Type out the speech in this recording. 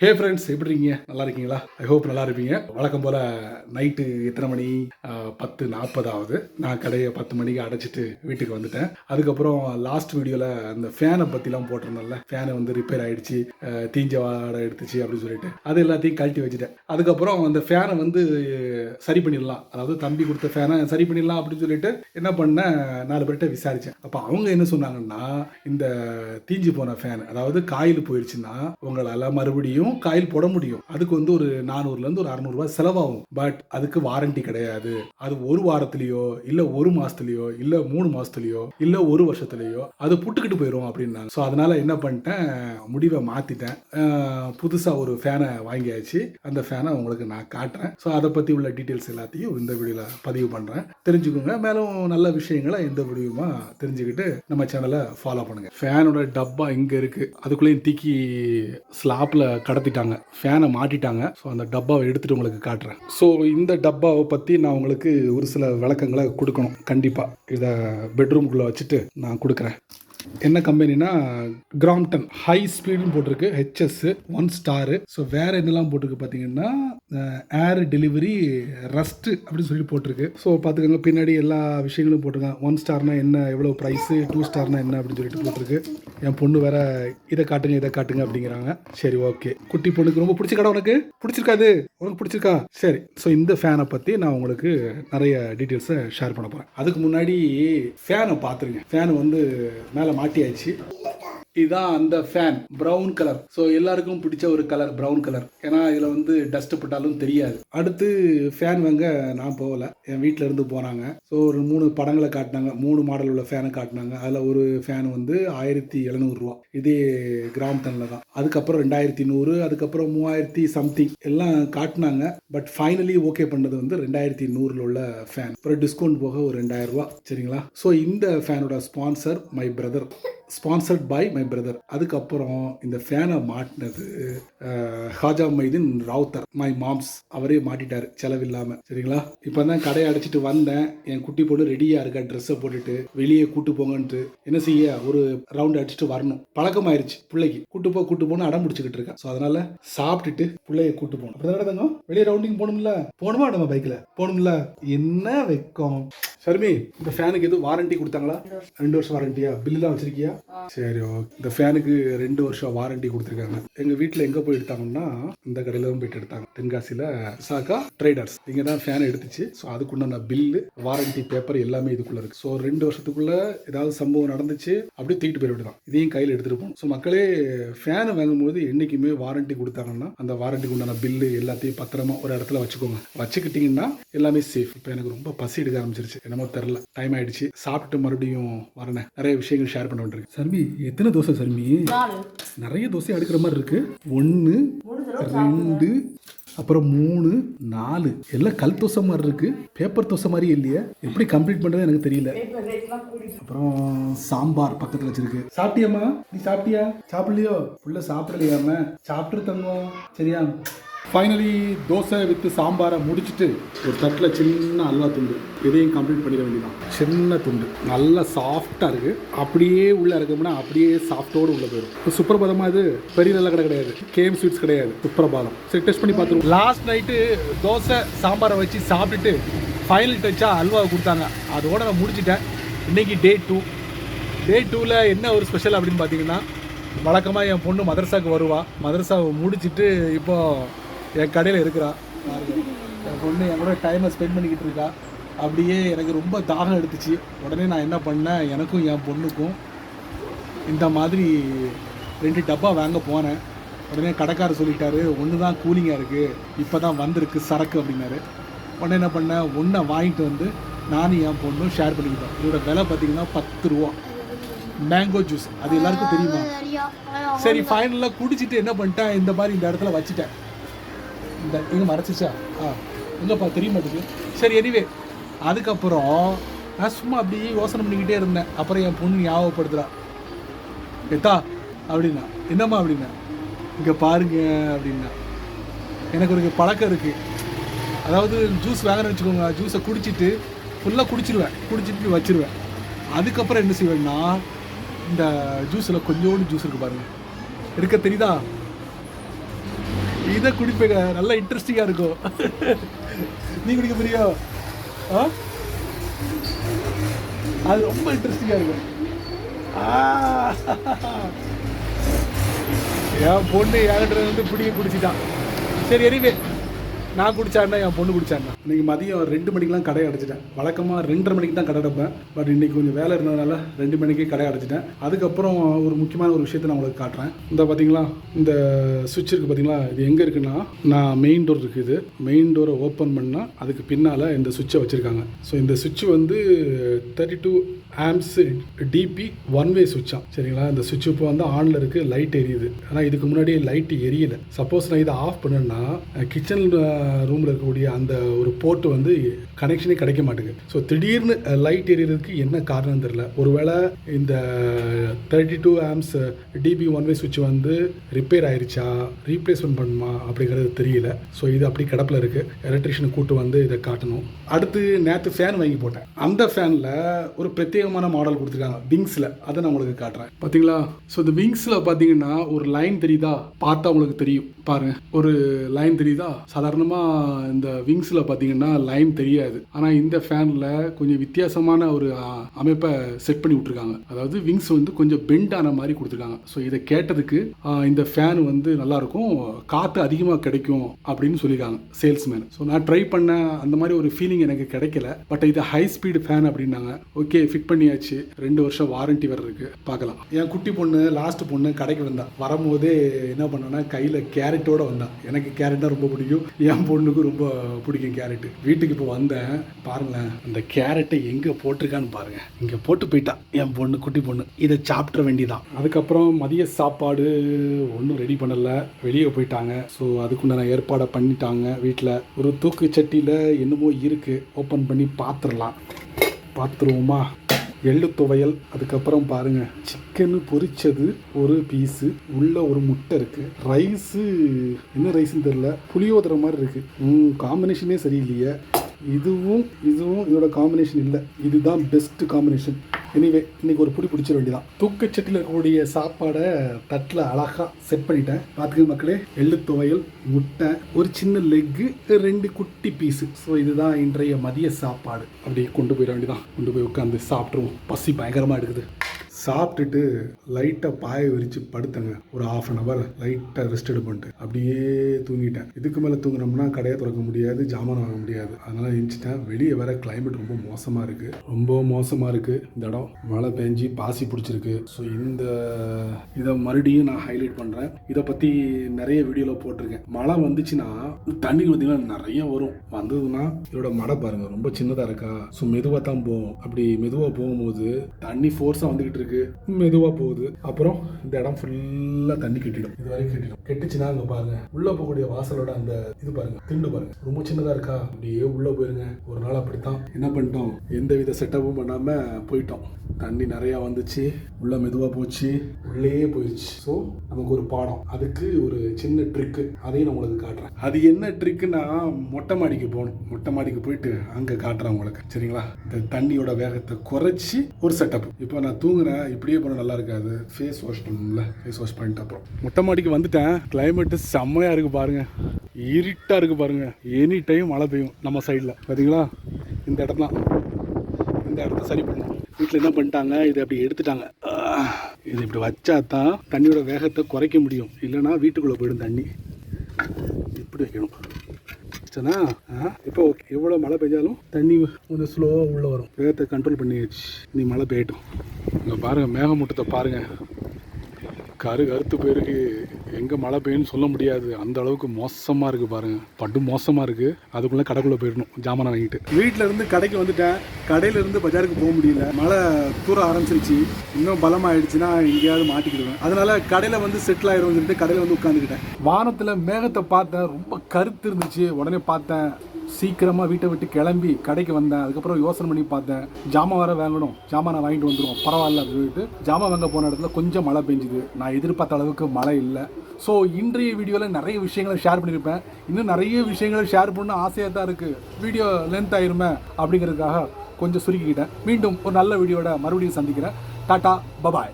Hey friends எப்படி இருக்கீங்க நல்லா இருக்கீங்களா ஐ ஹோப் நல்லா இருப்பீங்க வழக்கம் போல் நைட்டு எத்தனை மணி? பத்து நாற்பதாவது. நான் கடையை பத்து மணிக்கு அடைச்சிட்டு வீட்டுக்கு வந்துட்டேன். அதுக்கப்புறம் லாஸ்ட் வீடியோவில் அந்த ஃபேனை பற்றிலாம் போட்டிருந்தேன்ல. ஃபேனை வந்து ரிப்பேர் ஆகிடுச்சு தீஞ்ச வாடை எடுத்துச்சு அப்படின்னு சொல்லிட்டு. அது எல்லாத்தையும் கழட்டி வச்சுட்டேன். அதுக்கப்புறம் அந்த ஃபேனை வந்து சரி பண்ணிடலாம். அதாவது தம்பி கொடுத்த ஃபேனை சரி பண்ணிடலாம் அப்படின்னு சொல்லிட்டு என்ன பண்ணேன்? நாலு பேர்கிட்ட விசாரித்தேன் அப்போ அவங்க என்ன சொன்னாங்கன்னா இந்த தீஞ்சு போன ஃபேன் அதாவது காயில் போயிடுச்சுன்னா உங்களால் மறுபடியும் காயில் போட முடியும். அதுக்கு வந்து ஒரு நானூறுலேருந்து ஒரு அறநூறுபா செலவாகும். பட் அதுக்கு வாரண்டி கிடையாது. அது ஒரு வாரத்திலேயோ இல்லை ஒரு மாசத்துலயோ இல்லை மூணு மாசத்துலயோ இல்லை ஒரு வருஷத்துலயோ அது புட்டுக்கிட்டு போயிடும் அப்படின்னாங்க. ஸோ அதனால என்ன பண்ணிட்டேன் முடிவை மாற்றிட்டேன் புதுசாக ஒரு ஃபேனை வாங்கியாச்சு. அந்த ஃபேனை உங்களுக்கு நான் காட்டுறேன். ஸோ அதை பற்றி உள்ள டீட்டெயில்ஸ் எல்லாத்தையும் இந்த வீடியோவில் பதிவு பண்ணுறேன் தெரிஞ்சுக்கோங்க. மேலும் நல்ல விஷயங்களை இந்த வீடியோமா தெரிஞ்சுக்கிட்டு நம்ம சேனலை ஃபாலோ பண்ணுங்க. ஃபேனோட டப்பா இங்கே இருக்கு. அதுக்குள்ளேயும் தீக்கி ஸ்லாப்பில் கடத்திட்டாங்க. ஃபேனை மாட்டிட்டாங்க. ஸோ அந்த டப்பாவை எடுத்துட்டு உங்களுக்கு காட்டுறேன். ஸோ இந்த டப்பாவை பற்றி நான் உங்களுக்கு ஒரு சில விளக்கங்களை கொடுக்கணும். கண்டிப்பாக இதை பெட்ரூம்குள்ளே வச்சுட்டு நான் கொடுக்குறேன். என்ன கம்பெனினா கிராம்டன் ஹை ஸ்பீடுன்னு போட்டிருக்கு. ஹெச்எஸ் ஒன் ஸ்டாரு ஸோ வேற என்னெல்லாம் போட்டிருக்கு பார்த்தீங்கன்னா ஏர் டெலிவரி ரஸ்ட் அப்படின்னு சொல்லி போட்டிருக்கு. ஸோ பார்த்துக்கோங்க பின்னாடி எல்லா விஷயங்களும் போட்டிருக்காங்க. ஒன் ஸ்டார்னா என்ன எவ்வளோ ப்ரைஸு டூ ஸ்டார்னா என்ன அப்படின்னு சொல்லிட்டு போட்டிருக்கு. என் பொண்ணு வேற இதை காட்டுங்க இதை காட்டுங்க அப்படிங்கிறாங்க. சரி ஓகே குட்டி பொண்ணுக்கு ரொம்ப பிடிச்ச கடை உனக்கு பிடிச்சிருக்காது உனக்கு பிடிச்சிருக்கா? சரி. ஸோ இந்த ஃபேனை பற்றி நான் உங்களுக்கு நிறைய டீட்டெயில்ஸை ஷேர் பண்ண போகிறேன் அதுக்கு முன்னாடி ஃபேனை பார்த்துருங்க. ஃபேன் வந்து மேலே மாட்டியாச்சு. இதுதான் அந்த ஃபேன் ப்ரௌன் கலர் ஸோ எல்லாருக்கும் பிடிச்ச ஒரு கலர் ப்ரௌன் கலர் ஏன்னா இதில் வந்து டஸ்ட் பட்டாலும் தெரியாது. அடுத்து ஃபேன் வாங்க நான் போகல. என் வீட்டில் இருந்து போனாங்க. ஸோ ஒரு மூணு படங்களை காட்டினாங்க. மூணு மாடல் உள்ள ஃபேனை காட்டினாங்க. அதில் ஒரு ஃபேன் வந்து ஆயிரத்தி எழுநூறுவா இதே கிராமத்தனில் தான். அதுக்கப்புறம் ரெண்டாயிரத்தி நூறு அதுக்கப்புறம் மூவாயிரத்தி சம்திங் எல்லாம் காட்டினாங்க. பட் ஃபைனலி ஓகே பண்ணது வந்து ரெண்டாயிரத்தி நூறில் உள்ள ஃபேன் அப்புறம் டிஸ்கவுண்ட் போக ஒரு ரெண்டாயிரம் ரூபா. சரிங்களா? ஸோ இந்த ஃபேனோட sponsor my brother sponsored by my brother அதுக்கப்புறம் இந்த ஃபேனை மாட்டினது ஹாஜா மைதீன் ராவுத்தர் மை மாம்ஸ் அவரே மாட்டிட்டாரு செலவில்லாமல் சரிங்களா? இப்போ தான் கடையை அடைச்சிட்டு வந்தேன். என் குட்டி பொண்ணு ரெடியாக இருக்கா ட்ரெஸ்ஸை போட்டுட்டு வெளியே கூட்டு போங்கன்ட்டு. என்ன செய்ய? ஒரு ரவுண்ட் அடிச்சுட்டு வரணும். பழக்கமாயிருச்சு பிள்ளைக்கு. கூட்டு போ கூட்டு போன்னு அடம் பிடிச்சிக்கிட்டு இருக்கேன் ஸோ அதனால சாப்பிட்டுட்டு பிள்ளைய கூட்டு போகணும் அப்படி தானே வெளியே ரவுண்டிங் போகணும்ல? போகணுமா நம்ம பைக்கில் போகணும்ல? என்ன வெக்கம்? ஷர்மி இந்த ஃபேனுக்கு எதுவும் வாரண்டி கொடுத்தாங்களா? ரெண்டு வருஷம். வாரண்டியா பில்லுலாம் வச்சிருக்கியா? சரி ஓகே இந்த ஃபேனுக்கு ரெண்டு வருஷம் வாரண்டி கொடுத்துருக்காங்க. எங்க வீட்டில் எங்க போய் எடுத்தாங்கன்னா இந்த கடையில தான் போயிட்டு எடுத்தாங்க. தென்காசியில சாக்கா ட்ரேடர்ஸ் இங்க தான் ஃபேன் எடுத்துச்சு. ஸோ அதுக்குண்டான பில்லு வாரண்டி பேப்பர் எல்லாமே இதுக்குள்ள இருக்கு. ஸோ ரெண்டு வருஷத்துக்குள்ள ஏதாவது சம்பவம் நடந்துச்சு அப்படியே தூக்கிட்டு போய் விடலாம் இதையும் கையில் எடுத்துகிட்டு போகணும். ஸோ மக்களே ஃபேனை வாங்கும்போது என்னைக்குமே வாரண்டி கொடுத்தாங்கன்னா அந்த வாரண்டிக்கு உண்டான பில்லு எல்லாத்தையும் பத்திரமா ஒரு இடத்துல வச்சுக்கோங்க. வச்சுக்கிட்டீங்கன்னா எல்லாமே சேஃப் இப்போ எனக்கு ரொம்ப பசி எடுக்க ஆரம்பிச்சிருச்சு. என்னமோ தெரில டைம் ஆயிடுச்சு. சாப்பிட்டு மறுபடியும் வரேன். நிறைய விஷயங்கள் ஷேர் பண்ண வேண்டியிருக்கு. சர்மி எத்தனை தோசை சர்மி? நிறைய தோசை அடுக்கிற மாதிரி இருக்கு. ஒன்று ரெண்டு அப்புறம் மூணு நாலு. எல்லாம் கல் தோசை மாதிரி இருக்கு. பேப்பர் தோசை மாதிரி இல்லையா. எப்படி கம்ப்ளீட் பண்றது எனக்கு தெரியல. அப்புறம் சாம்பார் பக்கத்துல வச்சிருக்கு. சாப்பிட்டியாம்மா? நீ சாப்பிட்டியா? சாப்பிடலையோ? ஃபுல்லா சாப்பிடலையாம சாப்பிட்டு தங்கம். சரியா? ஃபைனலி தோசை வித்து சாம்பாரை முடிச்சிட்டு ஒரு தட்டில் சின்ன அல்வா துண்டு. இதையும் கம்ப்ளீட் பண்ணிட வேண்டியதான் சின்ன துண்டு. நல்லா சாஃப்டாக இருக்குது அப்படியே உள்ளே இருக்கோம்னா அப்படியே சாஃப்டோடு உள்ளே போயிடும். இப்போ சுப்பிரபாதமாக இது பெரிய நல்ல கடை கிடையாது. கேம் ஸ்வீட்ஸ் கிடையாது. சுப்பிரபாதம் சரி டெஸ்ட் பண்ணி பார்த்துருவோம். லாஸ்ட் நைட்டு தோசை சாம்பாரை வச்சு சாப்பிட்டுட்டு ஃபைனல் டச்சாக அல்வா கொடுத்தாங்க. அதோட நான் முடிச்சிட்டேன். இன்னைக்கு டே டூ டே டூவில் என்ன ஒரு ஸ்பெஷல் அப்படின்னு பார்த்தீங்கன்னா வழக்கமாக என் பொண்ணு மதரசாவுக்கு வருவா. மதரசாவை முடிச்சுட்டு இப்போ என் கடையில் இருக்கிறா. என் பொண்ணு என் கூட டைமை ஸ்பெண்ட் பண்ணிக்கிட்டு இருக்கா. அப்படியே எனக்கு ரொம்ப தாகம் எடுத்துச்சு. உடனே நான் என்ன பண்ணேன்? எனக்கும் என் பொண்ணுக்கும் இந்த மாதிரி ரெண்டு டப்பா வாங்க போனேன். உடனே கடைக்காரர் சொல்லிட்டாரு ஒன்று தான் கூலிங்காக இருக்குது இப்போ தான் வந்திருக்கு சரக்கு அப்படின்னாரு. உடனே என்ன பண்ணேன்? ஒன்றை வாங்கிட்டு வந்து நானும் என் பொண்ணும் ஷேர் பண்ணிக்கிட்டோம். இதோட விலை பார்த்தீங்கன்னா பத்து ரூபா. மேங்கோ ஜூஸ் அது எல்லாருக்கும் தெரியுமா? சரி ஃபைனலாக குடிச்சிட்டு என்ன பண்ணிட்டேன்? இந்த மாதிரி இந்த இடத்துல வச்சுட்டேன். இந்த இது மறைச்சிச்சா? ஆ. எங்கேப்பா தெரிய மாட்டேங்குது. சரி எனிவே அதுக்கப்புறம் நான் சும்மா அப்படியே யோசனை பண்ணிக்கிட்டே இருந்தேன். அப்புறம் என் பொண்ணு ஞாபகப்படுத்துகிறா எத்தா அப்படின்னா. என்னம்மா அப்படின்னா? இங்கே பாருங்க அப்படின்னா. எனக்கு ஒரு பழக்கம் இருக்குது அதாவது ஜூஸ் வாங்கினு வச்சுக்கோங்க. ஜூஸை குடிச்சிட்டு ஃபுல்லாக குடிச்சிடுவேன் குடிச்சிட்டு வச்சிருவேன். அதுக்கப்புறம் என்ன செய்வேன்னா இந்த ஜூஸில் கொஞ்சோண்டு ஜூஸ் இருக்குது பாருங்கள் இருக்க தெரியுதா? இதை குடிப்பேங்க. நல்லா இன்ட்ரெஸ்டிங்காக இருக்கும். நீ குடிக்க போறியோ? ஆ? அது ரொம்ப இன்ட்ரெஸ்டிங்காக இருக்கும். என் பொண்ணு யார்கிட்ட வந்து பிடிக்க குடிச்சிட்டான் சரி எரிவே நான் குடிச்சாருன்னா என் பொண்ணு குடிச்சாருன்னா இன்னைக்கு மதியம் ரெண்டு மணிக்கெலாம் கடை அடைச்சிட்டேன். வழக்கமாக ரெண்டரை மணிக்கு தான் கடை அடைப்பேன். பட் இன்னைக்கு கொஞ்சம் வேலை இருந்ததுனால ரெண்டு மணிக்கே கடை அடைச்சிட்டேன். அதுக்கப்புறம் ஒரு முக்கியமான ஒரு விஷயத்தை நான் உங்களுக்கு காட்டுறேன். இந்த பார்த்தீங்களா இந்த சுவிட்ச் இருக்குது பார்த்தீங்களா இது எங்கே இருக்குன்னா நான் மெயின் டோர் இருக்குது மெயின் டோரை ஓப்பன் பண்ணால் அதுக்கு பின்னால் இந்த சுவிட்சை வச்சுருக்காங்க. ஸோ இந்த சுவிட்ச் வந்து thirty two amps DP one way சுவிட்சா சரிங்களா? இந்த சுவிட்ச் இப்போ வந்து ஆனில் இருக்குது லைட் எரியுது. ஆனால் இதுக்கு முன்னாடி லைட் எரியலை. சப்போஸ் நான் இதை ஆஃப் பண்ணேன்னா கிச்சன் ரூமில் இருக்கக்கூடிய அந்த ஒரு போர்ட்டு வந்து கனெக்ஷனே கிடைக்க மாட்டேங்குது. ஸோ திடீர்னு லைட் எரியறதுக்கு என்ன காரணம் தெரில ஒருவேளை இந்த thirty two amps DP one way சுவிட்ச் வந்து ரிப்பேர் ஆயிடுச்சா ரீப்ளேஸ்மெண்ட் பண்ணுமா? அப்படிங்கிறது தெரியல. ஸோ இது அப்படி கிடப்பில் இருக்குது எலக்ட்ரிஷியனை கூட்டு வந்து இதை காட்டணும். அடுத்து நேற்று ஃபேன் வாங்கி போட்டேன். அந்த ஃபேனில் ஒரு பிரத்யேகமான மாடல் கொடுத்துருக்காங்க. விங்ஸில் அதை நான் உங்களுக்கு காட்டுறேன். பார்த்தீங்களா ஸோ இந்த விங்ஸில் பார்த்தீங்கன்னா ஒரு லைன் தெரியுதா? பார்த்தா உங்களுக்கு தெரியும். பாருங்க. ஒரு லைன் தெரியுதா? சாதாரண சாதாரணமாக இந்த விங்ஸில் பார்த்தீங்கன்னா லைன் தெரியாது. ஆனால் இந்த ஃபேனில் கொஞ்சம் வித்தியாசமான ஒரு அமைப்பை செட் பண்ணி விட்ருக்காங்க அதாவது விங்ஸ் வந்து கொஞ்சம் பெண்ட் ஆன மாதிரி கொடுத்துருக்காங்க. ஸோ இதை கேட்டதுக்கு இந்த ஃபேன் வந்து நல்லாயிருக்கும் காற்று அதிகமாக கிடைக்கும் அப்படின்னு சொல்லியிருக்காங்க சேல்ஸ்மேன். ஸோ நான் ட்ரை பண்ண அந்த மாதிரி ஒரு ஃபீலிங் எனக்கு கிடைக்கல. பட் இது ஹை ஸ்பீடு ஃபேன் அப்படின்னாங்க. ஓகே ஃபிட் பண்ணியாச்சு. ரெண்டு வருஷம் வாரண்டி வேறு இருக்கு. பார்க்கலாம். என் குட்டி பொண்ணு லாஸ்ட் பொண்ணு கடைக்கு வந்தா. வரும்போதே என்ன பண்ணேன்னா கையில் கேரட்டோட வந்தா. எனக்கு கேரட்னா ரொம்ப பிடிக்கும். என் என் பொண்ணுக்கு ரொம்ப பிடிக்கும் கேரட்டு. வீட்டுக்கு இப்போ வந்தேன். பாருங்களேன் அந்த கேரட்டை எங்கே போட்டிருக்கான்னு பாருங்க. இங்கே போட்டு போயிட்டா என் பொண்ணு குட்டி பொண்ணு. இதை சாப்பிட வேண்டியதான் அதுக்கப்புறம் மதிய சாப்பாடு ஒன்றும் ரெடி பண்ணலை. வெளியே போயிட்டாங்க. ஸோ அதுக்குண்டான ஏற்பாடை பண்ணிட்டாங்க வீட்டில் ஒரு தூக்கு சட்டியில் என்னமோ இருக்குது ஓப்பன் பண்ணி பார்த்துடலாம் பார்த்துருவோமா எள்ளு துவையல் அதுக்கப்புறம் பாருங்க சிக்கன் பொரிச்சது ஒரு பீஸு உள்ள ஒரு முட்டை இருக்கு. ரைஸு என்ன ரைஸ்ன்னு தெரியல புளியோதரை மாதிரி இருக்கு. காம்பினேஷனே சரியில்லையே. இதுவும் இதுவும் இதோட காம்பினேஷன் இல்லை. இதுதான் பெஸ்ட் காம்பினேஷன் எனிவே இன்னைக்கு ஒரு புடி பிடிச்சிட வேண்டியதான் தூக்கச்சட்டியில் இருக்கக்கூடிய சாப்பாடை தட்டில் அழகாக செட் பண்ணிட்டேன். பார்த்துக்க மக்களே எள்ளு துவையல் முட்டை ஒரு சின்ன லெக்கு ரெண்டு குட்டி பீஸு ஸோ இதுதான் இன்றைய மதிய சாப்பாடு. அப்படியே கொண்டு போயிட வேண்டியதான் கொண்டு போய் உட்காந்து சாப்பிட்ருவோம் பசி பயங்கரமாக எடுக்குது. சாப்பிட்டுட்டு லைட்டாக பாய விரித்து படுத்தேங்க. ஒரு ஆஃப் அன் ஹவர் லைட்டாக ரெஸ்ட் எடுப்பேன்ட்டு. அப்படியே தூங்கிட்டேன். இதுக்கு மேலே தூங்கினோம்னா கடையை திறக்க முடியாது ஜாமான் வாங்க முடியாது. அதனால் எழுந்துச்சிட்டேன் வெளியே வேற கிளைமேட் ரொம்ப மோசமாக இருக்குது ரொம்ப மோசமாக இருக்குது இந்த இடம் மழை பெஞ்சி பாசி பிடிச்சிருக்கு. ஸோ இந்த இதை மறுபடியும் நான் ஹைலைட் பண்ணுறேன் இதை பற்றி நிறைய வீடியோவில் போட்டிருக்கேன். மழை வந்துச்சுன்னா தண்ணி பார்த்தீங்கன்னா நிறைய வரும். வந்ததுன்னா இதோட மடை பாருங்கள் ரொம்ப சின்னதாக இருக்கா? ஸோ மெதுவாக தான் போகும். அப்படி மெதுவாக போகும்போது தண்ணி ஃபோர்ஸாக வந்துக்கிட்டு இருக்கு. மெதுவாக போகுது. அப்புறம் இந்த இடம் ஃபுல்லாக தண்ணி கெட்டிடும். இது வரைக்கும் கட்டிடும். கெட்டுச்சுன்னா அங்கே பாருங்க. உள்ள போகக்கூடிய வாசலோட அந்த இது பாருங்க. திண்டு பாருங்க. ரொம்ப சின்னதாக இருக்கா? அப்படியே உள்ள போயிருங்க. ஒரு நாள் அப்படித்தான். என்ன பண்ணிட்டோம்? எந்த வித செட்டப்பும் பண்ணாம போயிட்டோம். தண்ணி நிறையா வந்துச்சு. உள்ள மெதுவாக போச்சு. உள்ளேயே போயிடுச்சு ஸோ நமக்கு ஒரு பாடம். அதுக்கு ஒரு சின்ன ட்ரிக்கு அதையும் நான் உங்களுக்கு காட்டுறேன். அது என்ன ட்ரிக்குன்னா மொட்டை மாடிக்கு போகணும். மொட்டை மாடிக்கு போயிட்டு அங்கே காட்டுறேன் உங்களுக்கு. சரிங்களா? இந்த தண்ணியோட வேகத்தை குறைச்சி ஒரு செட்டப் இப்போ நான் தூங்குறேன். இப்படியே போனால் நல்லா இருக்காது. ஃபேஸ் வாஷ் பண்ணணும்ல. ஃபேஸ் வாஷ் பண்ணிட்டு அப்புறம். மொட்டை மாடிக்கு வந்துட்டேன். கிளைமேட்டு செம்மையாக இருக்குது பாருங்க. இருட்டாக இருக்குது பாருங்க. எனி டைம் மழை பெய்யும் நம்ம சைடில் பார்த்தீங்களா இந்த இடம் தான் இந்த இடத்த சரி பண்ணணும் வீட்டில் என்ன பண்ணிட்டாங்க? இதை அப்படி எடுத்துட்டாங்க. இது இப்படி வச்சா தான் தண்ணியோட வேகத்தை குறைக்க முடியும். இல்லைன்னா வீட்டுக்குள்ளே போயிடும் தண்ணி. இப்படி வைக்கணும். சரிண்ணா ஆ இப்போ ஓகே எவ்வளோ மழை பெஞ்சாலும் தண்ணி கொஞ்சம் ஸ்லோவாக உள்ளே வரும். வேகத்தை கண்ட்ரோல் பண்ணியாச்சு. நீ மழை பெய்யட்டும். இங்கே பாருங்கள் மேகமூட்டத்தை பாருங்கள் கரு கருத்து போயிருக்கு. எங்கே மழை பெய்யும்னு சொல்ல முடியாது. அந்த அளவுக்கு மோசமாக இருக்குது பாருங்கள் பட்டு மோசமாக இருக்குது அதுக்குள்ளே கடைக்குள்ளே போயிடணும் ஜாமான் வாங்கிட்டு. வீட்டில் இருந்து கடைக்கு வந்துட்டேன். கடையிலேருந்து பஜாருக்கு போக முடியல. மழை தூர ஆரம்பிச்சிருச்சு. இன்னும் பலமாயிடுச்சுன்னா எங்கேயாவது மாட்டிக்கிடுவேன். அதனால் கடையில் வந்து செட்டில் ஆயிரும் சொல்லிட்டு கடையில் வந்து உட்காந்துக்கிட்டேன். வானத்தில் மேகத்தை பார்த்தேன். ரொம்ப கருத்து இருந்துச்சு. உடனே பார்த்தேன். சீக்கிரமாக வீட்டை விட்டு கிளம்பி கடைக்கு வந்தேன். அதுக்கப்புறம் யோசனை பண்ணி பார்த்தேன். ஜாமான் வேற வாங்கணும். ஜாமான் நான் வாங்கிட்டு வந்துடுவோம் பரவாயில்ல அப்படின்னு சொல்லிட்டு ஜாமான் வாங்க போன இடத்துல கொஞ்சம் மழை பெஞ்சுது. நான் எதிர்பார்த்த அளவுக்கு மழை இல்லை. ஸோ இன்றைய வீடியோவில் நிறைய விஷயங்களை ஷேர் பண்ணியிருப்பேன். இன்னும் நிறைய விஷயங்களை ஷேர் பண்ண ஆசையாக தான் இருக்குது வீடியோ லென்த் ஆயிருமே அப்படிங்கிறதுக்காக கொஞ்சம் சுருக்கிக்கிட்டேன். மீண்டும் ஒரு நல்ல வீடியோட மறுபடியும் சந்திக்கிறேன். Tata bye bye